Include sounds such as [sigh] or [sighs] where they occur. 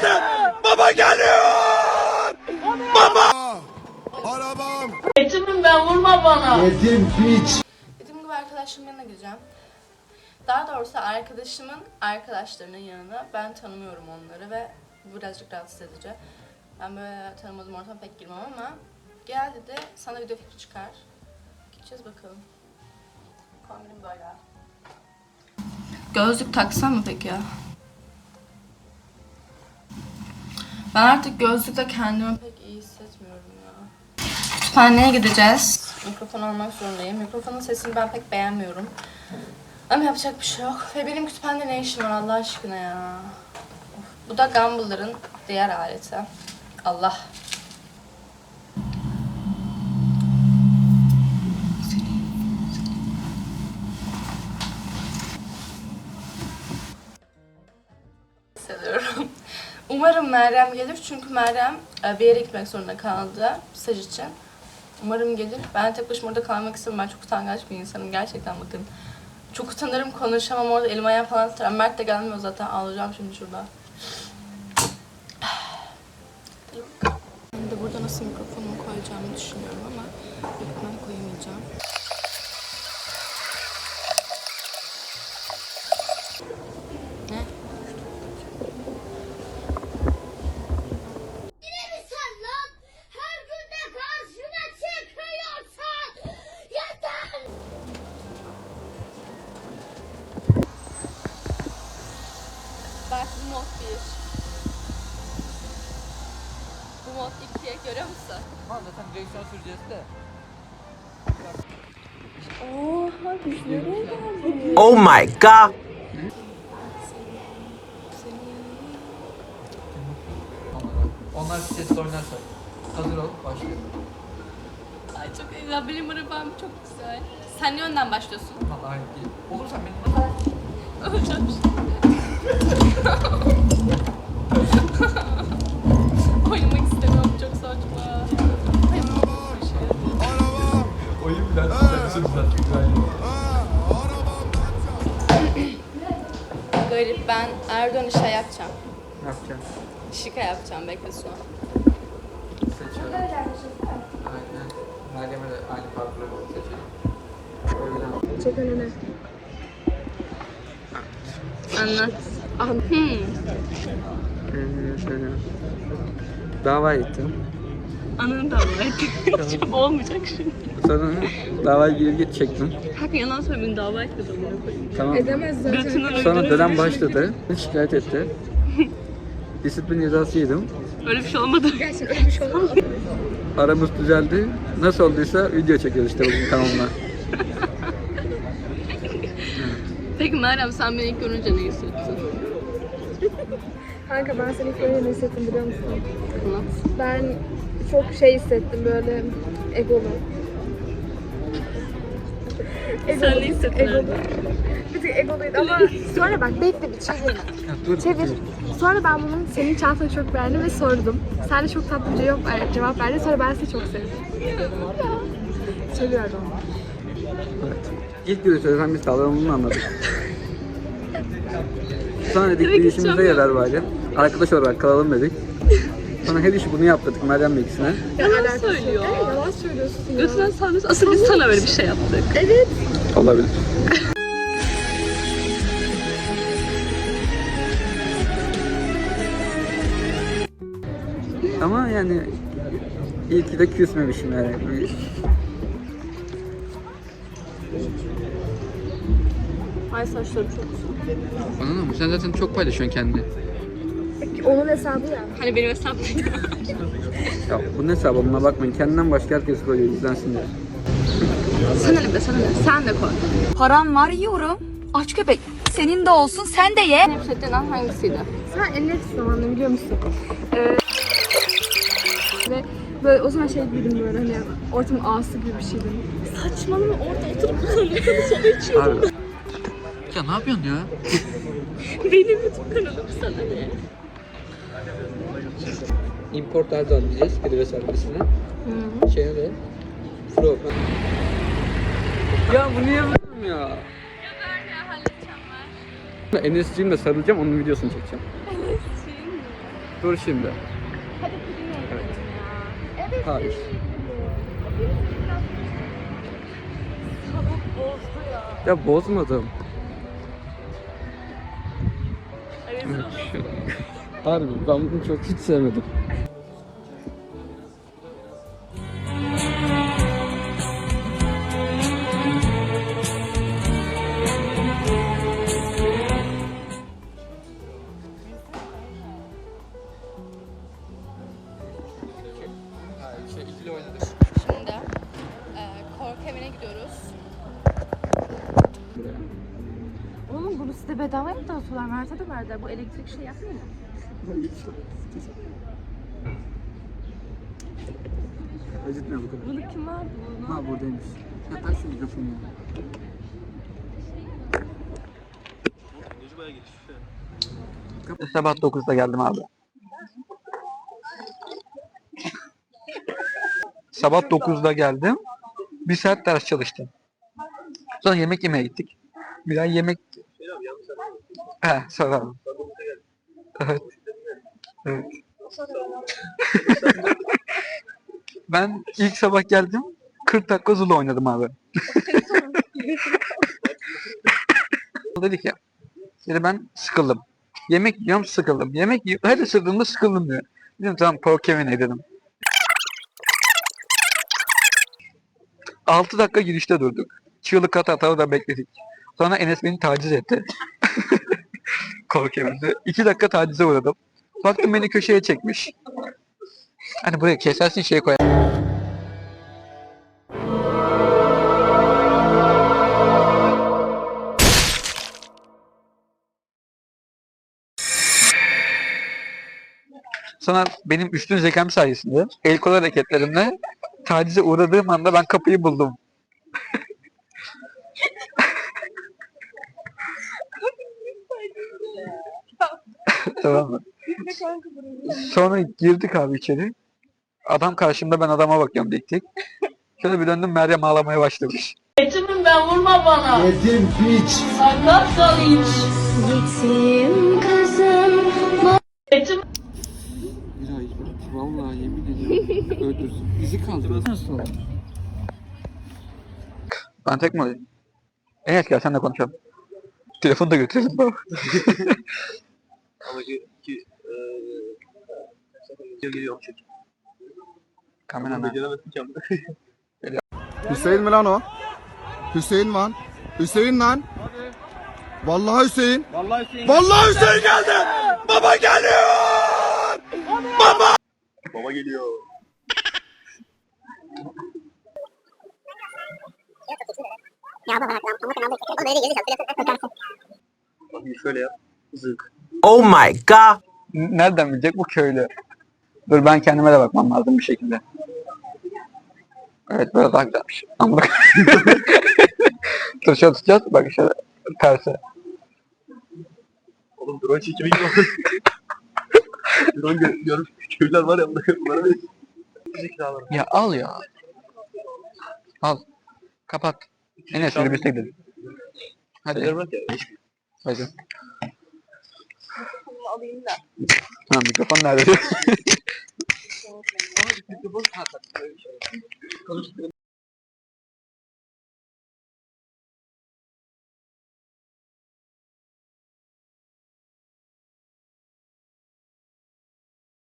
geldi. Baba geliyor. Arabam. Yetimim ben vurma bana. Yedim piç. Dediğim gibi arkadaşımın yanına gideceğim. Daha doğrusu arkadaşımın arkadaşlarının yanına. Ben tanımıyorum onları ve birazcık rahatsız edici. Ben böyle tanımadığım ortama pek girmem ama gel dedi sana video fikri çıkar. Gideceğiz bakalım. Kombinim böyle. Gözlük taksam mı peki ya? Ben artık gözlükle kendimi pek iyi hissetmiyorum ya. Kütüphaneye gideceğiz. Mikrofon almak zorundayım. Mikrofonun sesini ben pek beğenmiyorum. Ama yapacak bir şey yok. Ve benim kütüphanede ne işim var Allah aşkına ya. Of. Bu da Gumball'ların diğer aleti. Allah. Umarım Meryem gelir çünkü Meryem e, bir yere gitmek zorunda kaldı staj için. Umarım gelir. Ben tek başıma orada kalmak istemiyorum. Ben çok utangaç bir insanım gerçekten bakın. Çok utanırım konuşamam orada elim ayağım falan titrer. Mert de gelmiyor zaten ağlayacağım şimdi şurada. [sighs] Ben de burada nasıl mikrofonumu koyacağımı düşünüyorum ama büyük koyamayacağım. Bu mod 1. Bu mod 2'ye görüyor musun? Tamam zaten direksiyon süreceğiz de. Oh my god. Onlar sesle oynarsa. Hazır ol, başlıyor. Ay çok güzel. Benim arabam çok güzel. Sen ne yönden başlıyorsun? Vallahi değil. Olursan benim Öleceğim şimdi. Şika yapacağım. Bekle sonra. Seçiyorum. Aynen. Meryem'e de aynı parkuru seçelim. Öyle. Anlat. Hmm. Dava ettim. Anını da anlat. [laughs] Olmayacak şimdi. Sonra davayı geri geri çektim. Kanka yalan söyle beni dava etmedi amına koyayım. Tamam. Götünden Sonra dönem başladı. Şikayet etti. Disiplin cezası yedim. Öyle bir şey olmadı. Aramız düzeldi. Nasıl olduysa video çekiyoruz işte bugün kanalına. Peki Meryem sen beni ilk görünce ne hissettin? Kanka ben seni ilk böyle ne hissettim biliyor musun? Anlat. Ben çok şey hissettim böyle egolu. Sen ne hissettin? Egolu. Bir tık egoluydu ama sonra bak bekle bir [laughs] dur. Çevir. Sonra ben bunun senin çantanı çok beğendim ve sordum. Sen de çok tatlı bir cevap, ver- cevap verdin. Sonra ben seni çok sevdim. Seviyorum. Evet. İlk görüşte biz davranımını anladık. [laughs] Sonra dedik bir işimize yarar bari. Arkadaş olarak kalalım dedik. Sonra her işi bunu yaptırdık Meryem ikisine. Yalan söylüyor. Evet, yalan söylüyorsun ya. Götünden sanıyorsun. Asıl biz sana böyle bir şey yaptık. Evet. Olabilir. [laughs] Ama yani iyi ki de küsmemişim yani. Ay saçlarım çok güzel. Anladın mı? Sen zaten çok paylaşıyorsun kendini. Onun hesabı ya. Hani benim değil. Ya bunun hesabına bakmayın. Kendinden başka herkes koyuyor izlensin diye. Sana ne be sana ne? Sen de koy. Param var yiyorum. Aç köpek. Senin de olsun sen de ye. Nefret edilen hangisiydi? Sen en nefis zamanını biliyor musun? Ee, ve böyle o zaman şey gibiydim böyle hani ortamın ağası gibi bir şeydim. Saçmalama orada oturup konuşuyordu sana içiyor. Abi. Ya ne yapıyorsun ya? Benim YouTube kanalım sana ne? Import Erdoğan diyeceğiz. Geri servisine. Şeye de. Pro. Ya bu niye böyle ya? Ver. Enes'ciğimle sarılacağım. Onun videosunu çekeceğim. Halledeceğim Dur şimdi. Hadi gidelim ya. Evet. Hayır. Ya bozmadım. Harbi ben bunu çok hiç sevmedim. Gidiyoruz. Oğlum bunu size bedava mı dağıtıyorlar? Mert'e de verdiler. Bu elektrik şey yapmıyor mu? Acıtmıyor bu kadar. Bunu kim verdi bunu? Ha buradaymış. Ya ters şu mikrofonu ya. Sabah 9'da geldim abi. Sabah 9'da geldim. Bir saat ders çalıştım. Sonra yemek yemeye gittik. Bir daha yemek... He, sonra abi. Evet. Evet. [laughs] ben ilk sabah geldim. 40 dakika Zulu oynadım abi. [laughs] Dedi ki, dedi ben sıkıldım. Yemek yiyorum sıkıldım. Yemek yiyorum, her ısırdığımda sıkıldım diyor. Dedim tamam Pokemon'e dedim. 6 dakika girişte durduk. Çığlık ata da bekledik. Sonra Enes beni taciz etti. [laughs] Korkemen'de. 2 dakika tacize uğradım. Baktım beni köşeye çekmiş. Hani buraya kesersin şey koyar. Sonra benim üstün zekam sayesinde el kol hareketlerimle tacize uğradığım anda ben kapıyı buldum. [laughs] tamam mı? Sonra girdik abi içeri. Adam karşımda ben adama bakıyorum dik dik. Şöyle bir döndüm Meryem ağlamaya başlamış. Yetimim ben vurma bana. Yetim piç. Sakat kal hiç. Yetim Miray vallahi yemin ediyorum öldürsün. Bizi kaldırır. Nasıl Ben tek mi olayım? Evet gel senle konuşalım. Telefonu da götürelim baba. [laughs] Ama ki, ki eee geliyorum çünkü. Kamera ne? Beceremezsin ki ama. [laughs] Hüseyin mi lan o? Hüseyin lan. Hüseyin lan. Vallahi Hüseyin. Vallahi Hüseyin. Vallahi Hüseyin geldi. Baba geliyor. Baba geliyor. Bakın şöyle yap. Zık. Oh my god. Nereden bilecek bu köylü? Dur ben kendime de bakmam lazım bir şekilde. Evet böyle daha güzelmiş. Ama Dur [laughs] şöyle tutacağız. Bak şöyle terse. Oğlum drone çekimi gibi. Drone gör, görmüş köyler var ya bunlara bunlara verin. Zekalar. Ya al ya. Al. Kapat. Enes yürü biz de gidelim. Hadi. Bırak ya. Hadi. Ha mikrofon nerede? [laughs]